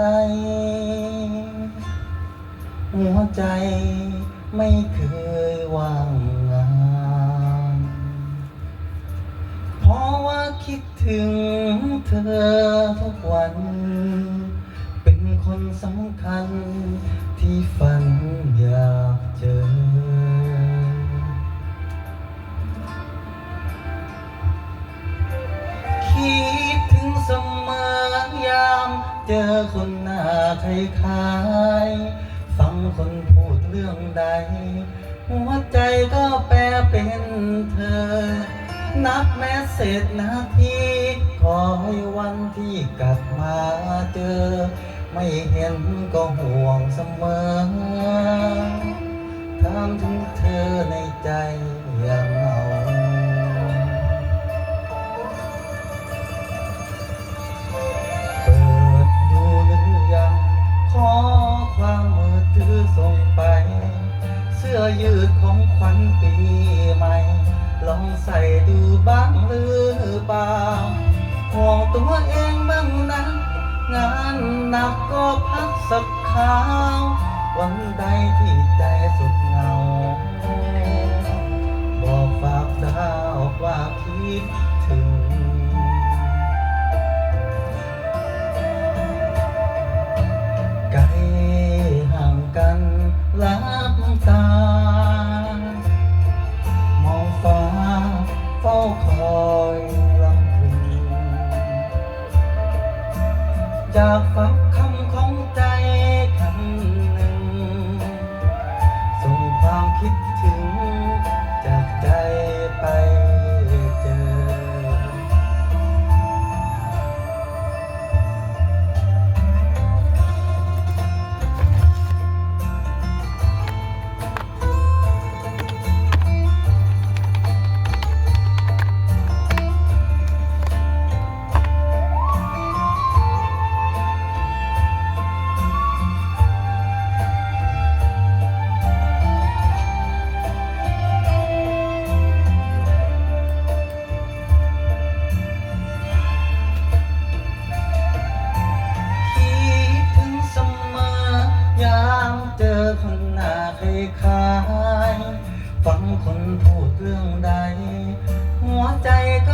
ใด หัวใจไม่เคยว่างงานเพราะว่าคิดถึงเธอทุกวัน เป็นคนสำคัญที่ฝันอยากเจอ คิด เจอคนหน้าคล้ายๆฟังคนพูดเรื่องใด หัวใจก็แปลเป็นเธอ นับแม้เศษนาทีขอให้วันที่กลับมาเจอ ไม่เห็นก็ห่วงเสมอถามถึงเธอในใจ ใส่ดูบ้างหรือเปล่าห่วงตัวเองบ้างนะงานหนักก็พักสักคราววันใดที่ใจสุดเหงา บอกฝากดาวว่าคิด จ เรื่องใด หัวใจก็